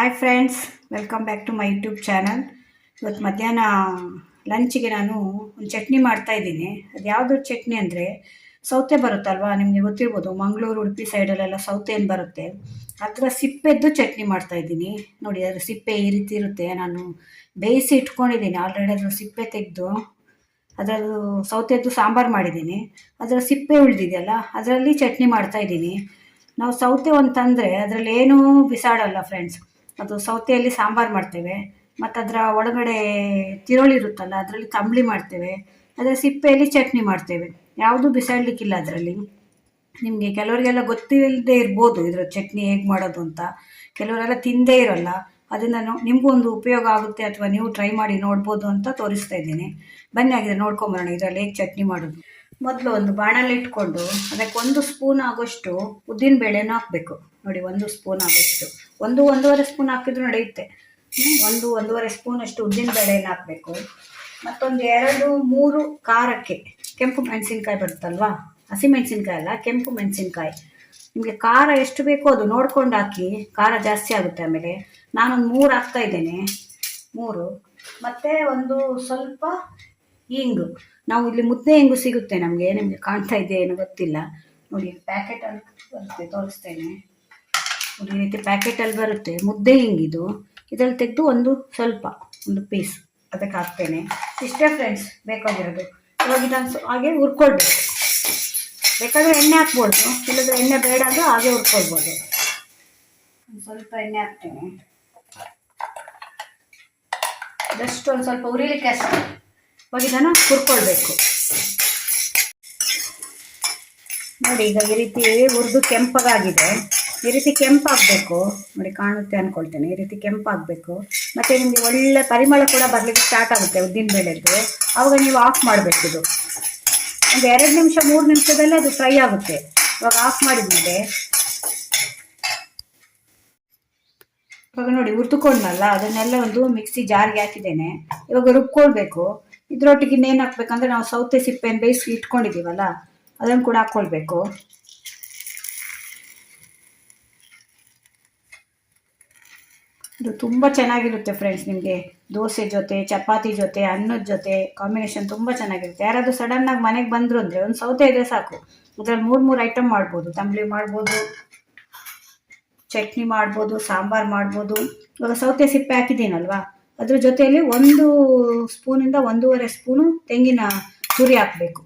Hi friends welcome back to my YouTube channel ಇವತ್ತು ಮಧ್ಯಾಹ್ನ ಲಂಚಿಗೆ ನಾನು ಒಂದು ಚಟ್ನಿ ಮಾಡ್ತಾ ಇದ್ದೀನಿ. ಅದು ಯಾವುದು ಚಟ್ನಿ ಅಂದರೆ ಸೌತೆ ಬರುತ್ತಲ್ವಾ, ನಿಮಗೆ ಗೊತ್ತಿರ್ಬೋದು, ಮಂಗಳೂರು, ಉಡುಪಿ ಸೈಡಲ್ಲೆಲ್ಲ ಸೌತೆ ಏನು ಬರುತ್ತೆ. ಅದರ ಸಿಪ್ಪೆದ್ದು ಚಟ್ನಿ ಮಾಡ್ತಾ ಇದ್ದೀನಿ. ನೋಡಿ, ಅದರ ಸಿಪ್ಪೆ ಈ ರೀತಿ ಇರುತ್ತೆ. ನಾನು ಬೇಯಿಸಿ ಇಟ್ಕೊಂಡಿದ್ದೀನಿ. ಆಲ್ರೆಡಿ ಅದರ ಸಿಪ್ಪೆ ತೆಗೆದು, ಅದರದ್ದು ಸೌತೆದ್ದು ಸಾಂಬಾರು ಮಾಡಿದ್ದೀನಿ. ಅದರ ಸಿಪ್ಪೆ ಉಳಿದಿದೆಯಲ್ಲ, ಅದರಲ್ಲಿ ಚಟ್ನಿ ಮಾಡ್ತಾ ಇದ್ದೀನಿ. ನಾವು ಸೌತೆ ಒಂದು ತಂದರೆ ಅದರಲ್ಲಿ ಏನೂ ಬಿಸಾಡಲ್ಲ ಫ್ರೆಂಡ್ಸ್ ಅದು ಸೌತೆಯಲ್ಲಿ ಸಾಂಬಾರು ಮಾಡ್ತೇವೆ. ಮತ್ತು ಅದರ ಒಳಗಡೆ ತಿರುಳಿ ಇರುತ್ತಲ್ಲ, ಅದರಲ್ಲಿ ತಂಬಳಿ ಮಾಡ್ತೇವೆ. ಅದರ ಸಿಪ್ಪೆಯಲ್ಲಿ ಚಟ್ನಿ ಮಾಡ್ತೇವೆ. ಯಾವುದೂ ಬಿಸಾಡಲಿಕ್ಕಿಲ್ಲ ಅದರಲ್ಲಿ. ನಿಮಗೆ ಕೆಲವರಿಗೆಲ್ಲ ಗೊತ್ತಿಲ್ಲದೆ ಇರ್ಬೋದು ಇದರ ಚಟ್ನಿ ಹೇಗೆ ಮಾಡೋದು ಅಂತ. ಕೆಲವರೆಲ್ಲ ತಿಂದೇ ಇರೋಲ್ಲ. ಅದನ್ನು ನಿಮಗೂ ಒಂದು ಉಪಯೋಗ ಆಗುತ್ತೆ ಅಥವಾ ನೀವು ಟ್ರೈ ಮಾಡಿ ನೋಡ್ಬೋದು ಅಂತ ತೋರಿಸ್ತಾ ಇದ್ದೀನಿ. ಬನ್ನಿ ಆಗಿದೆ ನೋಡ್ಕೊಂಬರೋಣ ಇದರಲ್ಲಿ ಹೇಗೆ ಚಟ್ನಿ ಮಾಡೋದು. ಮೊದಲು ಒಂದು ಬಾಣಲೆ ಇಟ್ಕೊಂಡು ಅದಕ್ಕೆ ಒಂದು ಸ್ಪೂನ್ ಆಗೋಷ್ಟು ಉದ್ದಿನ ಬೇಳೆನ ಹಾಕಬೇಕು. ನೋಡಿ, ಒಂದು ಸ್ಪೂನ್ ಆಗೋಷ್ಟು. ಒಂದು ಒಂದೂವರೆ ಸ್ಪೂನ್ ಹಾಕಿದ್ರು ನಡೆಯುತ್ತೆ. ಒಂದು ಒಂದೂವರೆ ಸ್ಪೂನ್ ಅಷ್ಟು ಉದ್ದಿನ ಬೇಳೆನ ಹಾಕಬೇಕು. ಮತ್ತೊಂದು ಎರಡು, ಮೂರು ಖಾರಕ್ಕೆ ಕೆಂಪು ಮೆಣಸಿನ್ಕಾಯಿ ಬರುತ್ತಲ್ವಾ? ಹಸಿ ಮೆಣಸಿನ್ಕಾಯಿ ಅಲ್ಲ, ಕೆಂಪು ಮೆಣಸಿನ್ಕಾಯಿ. ನಿಮಗೆ ಖಾರ ಎಷ್ಟು ಬೇಕೋ ಅದು ನೋಡ್ಕೊಂಡು ಹಾಕಿ, ಖಾರ ಜಾಸ್ತಿ ಆಗುತ್ತೆ ಆಮೇಲೆ. ನಾನೊಂದು ಮೂರು ಹಾಕ್ತಾ ಇದ್ದೇನೆ. ಮೂರು. ಮತ್ತು ಒಂದು ಸ್ವಲ್ಪ ಹಿಂಗು ನಾವು ಇಲ್ಲಿ ಮುದ್ದೆ ಹಿಂಗು ಸಿಗುತ್ತೆ ನಮಗೆ, ನಿಮಗೆ ಕಾಣ್ತಾ ಇದೆ ಏನು ಗೊತ್ತಿಲ್ಲ. ನೋಡಿ ಪ್ಯಾಕೆಟ್ ಬರುತ್ತೆ, ತೋರಿಸ್ತೇನೆ. ಈ ರೀತಿ ಪ್ಯಾಕೆಟಲ್ಲಿ ಬರುತ್ತೆ, ಮುದ್ದೆ ಹಿಂಗಿದು. ಇದರಲ್ಲಿ ತೆಗೆದು ಒಂದು ಸ್ವಲ್ಪ, ಒಂದು ಪೀಸ್ ಅದಕ್ಕೆ ಹಾಕ್ತೇನೆ. ಇಷ್ಟೇ ಫ್ರೆಂಡ್ಸ್ ಬೇಕಾಗಿರೋದು. ಇವಾಗ ಇದನ್ನು ಹಾಗೆ ಹುರ್ಕೊಳ್ಬೇಕು. ಬೇಕಾದರೆ ಎಣ್ಣೆ ಹಾಕ್ಬೋದು. ಇಲ್ಲದ್ರೆ ಎಣ್ಣೆ ಬೇಡ ಅಂದರೆ ಹಾಗೆ ಹುರ್ಕೊಳ್ಬೋದು. ಸ್ವಲ್ಪ ಎಣ್ಣೆ ಹಾಕ್ತೇನೆ. ಜಸ್ಟ್ ಒಂದು ಸ್ವಲ್ಪ ಉರಿಲಿಕ್ಕೆ ಅಷ್ಟೇ. ಇವಾಗ ಇದನ್ನು ಹುರ್ಕೊಳ್ಬೇಕು. ನೋಡಿ, ಈಗ ಈ ರೀತಿ ಹುರಿದು ಕೆಂಪಗಾಗಿದೆ ಈ ರೀತಿ ಕೆಂಪಾಗಬೇಕು. ನೋಡಿ ಕಾಣುತ್ತೆ ಅಂದ್ಕೊಳ್ತೇನೆ ಈ ರೀತಿ ಕೆಂಪಾಗಬೇಕು. ಮತ್ತು ನಿಮಗೆ ಒಳ್ಳೆ ಪರಿಮಳ ಕೂಡ ಬರಲಿಕ್ಕೆ ಸ್ಟಾರ್ಟ್ ಆಗುತ್ತೆ ಉದ್ದಿನ ಬೆಳೆದು ಆವಾಗ ನೀವು ಆಫ್ ಮಾಡಬೇಕು ಇದು. ಒಂದು ಎರಡು ನಿಮಿಷ, ಮೂರು ನಿಮಿಷದಲ್ಲಿ ಅದು ಫ್ರೈ ಆಗುತ್ತೆ. ಇವಾಗ ಆಫ್ ಮಾಡಿದ್ಮೇಲೆ ಇವಾಗ ನೋಡಿ ಉರ್ದುಕೊಂಡ್ನಲ್ಲ ಅದನ್ನೆಲ್ಲ ಒಂದು ಮಿಕ್ಸಿ ಜಾರ್ಗೆ ಹಾಕಿದ್ದೇನೆ. ಇವಾಗ ರುಬ್ಕೊಳ್ಬೇಕು. ಇದ್ರೊಟ್ಟಿಗೆ ಇನ್ನೇನು ಹಾಕ್ಬೇಕಂದ್ರೆ ನಾವು ಸೌತೆ ಸಿಪ್ಪೆಯನ್ನು ಬೇಯಿಸಿ ಇಟ್ಕೊಂಡಿದ್ದೀವಲ್ಲ, ಅದನ್ನು ಕೂಡ ಹಾಕ್ಕೊಳ್ಬೇಕು. ಇದು ತುಂಬ ಚೆನ್ನಾಗಿರುತ್ತೆ ಫ್ರೆಂಡ್ಸ್ ನಿಮಗೆ. ದೋಸೆ ಜೊತೆ, ಚಪಾತಿ ಜೊತೆ, ಅನ್ನದ ಜೊತೆ ಕಾಂಬಿನೇಷನ್ ತುಂಬ ಚೆನ್ನಾಗಿರುತ್ತೆ. ಯಾರಾದರೂ ಸಡನ್ನಾಗಿ ಮನೆಗೆ ಬಂದರು ಅಂದರೆ ಒಂದು ಸೌತೆ ಇದ್ರೆ ಸಾಕು. ಅದರಲ್ಲಿ ಮೂರು ಮೂರು ಐಟಮ್ ಮಾಡ್ಬೋದು. ತಂಬಳಿ ಮಾಡ್ಬೋದು, ಚಟ್ನಿ ಮಾಡ್ಬೋದು, ಸಾಂಬಾರು ಮಾಡ್ಬೋದು. ಇವಾಗ ಸೌತೆ ಸಿಪ್ಪೆ ಹಾಕಿದ್ದೀನಲ್ವಾ? ಅದ್ರ ಜೊತೆಯಲ್ಲಿ ಒಂದು ಸ್ಪೂನಿಂದ ಒಂದೂವರೆ ಸ್ಪೂನು ತೆಂಗಿನ ತುರಿ ಹಾಕಬೇಕು.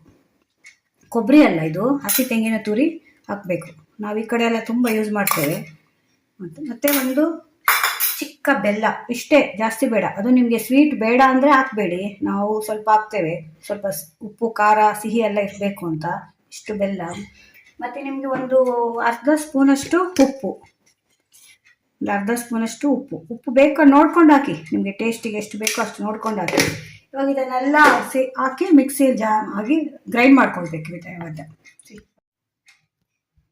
ಕೊಬ್ಬರಿ ಅಲ್ಲ ಇದು, ಹಸಿ ತೆಂಗಿನ ತುರಿ ಹಾಕಬೇಕು. ನಾವು ಈ ಕಡೆ ಎಲ್ಲ ತುಂಬ ಯೂಸ್ ಮಾಡ್ತೇವೆ. ಮತ್ತು, ಮತ್ತೆ ಒಂದು ಚಿಕ್ಕ ಬೆಲ್ಲ, ಇಷ್ಟೇ, ಜಾಸ್ತಿ ಬೇಡ. ಅದು ನಿಮಗೆ ಸ್ವೀಟ್ ಬೇಡ ಅಂದರೆ ಹಾಕಬೇಡಿ. ನಾವು ಸ್ವಲ್ಪ ಹಾಕ್ತೇವೆ. ಸ್ವಲ್ಪ ಉಪ್ಪು, ಖಾರ, ಸಿಹಿ ಎಲ್ಲ ಇರಬೇಕು ಅಂತ. ಇಷ್ಟು ಬೆಲ್ಲ. ಮತ್ತು ನಿಮಗೆ ಒಂದು ಅರ್ಧ ಸ್ಪೂನಷ್ಟು ಉಪ್ಪು. ಒಂದು ಅರ್ಧ ಸ್ಪೂನಷ್ಟು ಉಪ್ಪು. ಉಪ್ಪು ಬೇಕು ನೋಡ್ಕೊಂಡು ಹಾಕಿ. ನಿಮಗೆ ಟೇಸ್ಟಿಗೆ ಎಷ್ಟು ಬೇಕೋ ಅಷ್ಟು ನೋಡ್ಕೊಂಡು ಹಾಕಿ. ಇವಾಗ ಇದನ್ನೆಲ್ಲ ಸೇ, ಹಾಕಿ ಮಿಕ್ಸಿ ಜಾಮ್ ಆಗಿ ಗ್ರೈಂಡ್ ಮಾಡ್ಕೊಳ್ಬೇಕು ಇವಾಗ.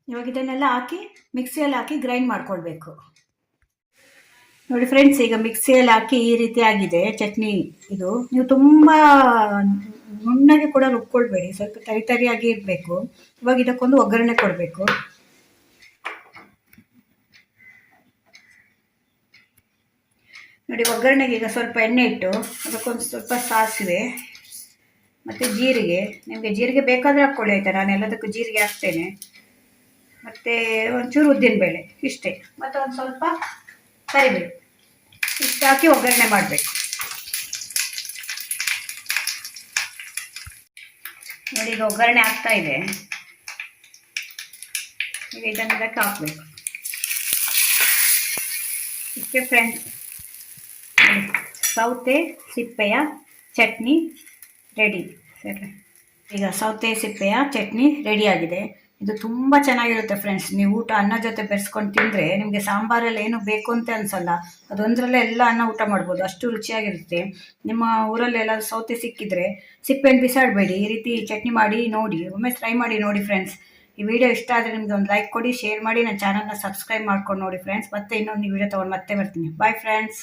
ಇವಾಗ ಇದನ್ನೆಲ್ಲ ಹಾಕಿ ಮಿಕ್ಸಿಯಲ್ಲಿ ಹಾಕಿ ಗ್ರೈಂಡ್ ಮಾಡ್ಕೊಳ್ಬೇಕು. ನೋಡಿ ಫ್ರೆಂಡ್ಸ್ ಈಗ ಮಿಕ್ಸಿಯಲ್ಲಿ ಹಾಕಿ ಈ ರೀತಿ ಆಗಿದೆ, ಚಟ್ನಿ ಇದು. ನೀವು ತುಂಬ ನುಣ್ಣಗೆ ಕೂಡ ರುಬ್ಕೊಳ್ಬೇಡಿ, ಸ್ವಲ್ಪ ತರಿ ಇರಬೇಕು. ಇವಾಗ ಇದಕ್ಕೊಂದು ಒಗ್ಗರಣೆ ಕೊಡಬೇಕು. ನೋಡಿ, ಒಗ್ಗರಣೆಗೆ ಈಗ ಸ್ವಲ್ಪ ಎಣ್ಣೆ ಇಟ್ಟು, ಅದಕ್ಕೊಂದು ಸ್ವಲ್ಪ ಸಾಸಿವೆ ಮತ್ತು ಜೀರಿಗೆ. ನಿಮಗೆ ಜೀರಿಗೆ ಬೇಕಾದರೆ ಹಾಕ್ಕೊಳ್ಳಿ ಆಯಿತಾ? ನಾನು ಎಲ್ಲದಕ್ಕೂ ಜೀರಿಗೆ ಹಾಕ್ತೇನೆ. ಮತ್ತು ಒಂಚೂರು ಉದ್ದಿನಬೇಳೆ, ಇಷ್ಟೇ. ಮತ್ತು ಒಂದು ಸ್ವಲ್ಪ ಕರಿಬೇವು. ಇಷ್ಟು ಹಾಕಿ ಒಗ್ಗರಣೆ ಮಾಡಬೇಕು. ನೋಡಿ, ಈಗ ಒಗ್ಗರಣೆ ಆಗ್ತಾ ಇದೆ. ಈಗ ಇದನ್ನು ಇದಕ್ಕೆ ಹಾಕಬೇಕು. ಇಷ್ಟೇ ಫ್ರೆಂಡ್ಸ್ ಸೌತೆ, ಸಿಪ್ಪೆಯ ಚಟ್ನಿ ರೆಡಿ ಸರಿ. ಈಗ ಸೌತೆ, ಸಿಪ್ಪೆಯ ಚಟ್ನಿ ರೆಡಿಯಾಗಿದೆ ಇದು ತುಂಬ ಚೆನ್ನಾಗಿರುತ್ತೆ ಫ್ರೆಂಡ್ಸ್ ನೀವು ಊಟ ಅನ್ನ ಜೊತೆ ಬೆರೆಸ್ಕೊಂಡು ತಿಂದರೆ ನಿಮಗೆ ಸಾಂಬಾರಲ್ಲಿ ಏನು ಬೇಕು ಅಂತ ಅನ್ಸಲ್ಲ. ಅದೊಂದರಲ್ಲೇ ಎಲ್ಲ ಅನ್ನ ಊಟ ಮಾಡ್ಬೋದು. ಅಷ್ಟು ರುಚಿಯಾಗಿರುತ್ತೆ. ನಿಮ್ಮ ಊರಲ್ಲಿ ಎಲ್ಲಾದ್ರೂ ಸೌತೆ ಸಿಕ್ಕಿದ್ರೆ ಸಿಪ್ಪೆಯನ್ನು ಬಿಸಾಡಬೇಡಿ. ಈ ರೀತಿ ಚಟ್ನಿ ಮಾಡಿ ನೋಡಿ. ಒಮ್ಮೆ ಟ್ರೈ ಮಾಡಿ ನೋಡಿ ಫ್ರೆಂಡ್ಸ್ ಈ ವಿಡಿಯೋ ಇಷ್ಟ ಆದರೆ ನಿಮಗೆ ಒಂದು ಲೈಕ್ ಕೊಡಿ ಶೇರ್ ಮಾಡಿ, ನನ್ನ ಚಾನಲ್ನ ಸಬ್ಸ್ಕ್ರೈಬ್ ಮಾಡ್ಕೊಂಡು ನೋಡಿ ಫ್ರೆಂಡ್ಸ್ ಮತ್ತೆ ಇನ್ನೊಂದು ವಿಡಿಯೋ ತೊಗೊಂಡು ಮತ್ತೆ ಬರ್ತೀನಿ. Bye friends